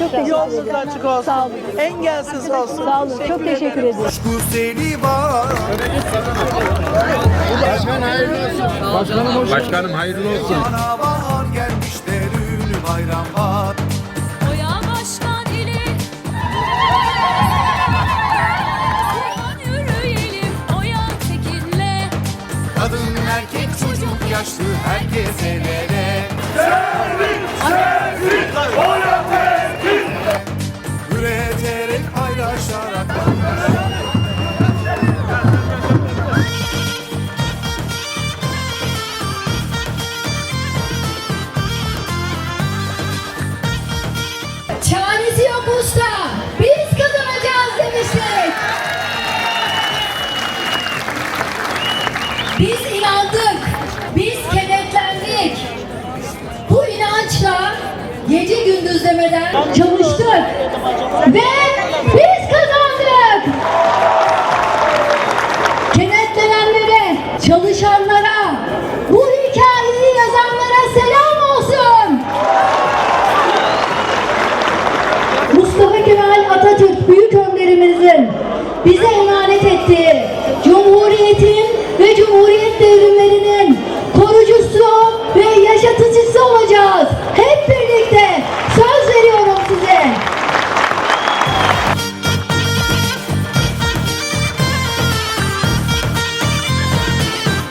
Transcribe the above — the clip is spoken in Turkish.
Çok teşekkür Yolunuz ederim. açık olsun. Sağ olun. Engelsiz olsun. Sağ olun. Çok teşekkür ederim. Coşku seni var Başkanım hayırlı olsun. Bana bahar gelmiş derünü bayram var Oya başkan ili Yürüyelim oya tekinle Kadın erkek çocuk yaşlı herkes el ele Çaresi yok usta. Biz kazanacağız demiştik. Biz inandık. Biz kenetlendik. Bu inançla gece gündüz demeden çalıştık. halkımızın bize emanet ettiği Cumhuriyet'in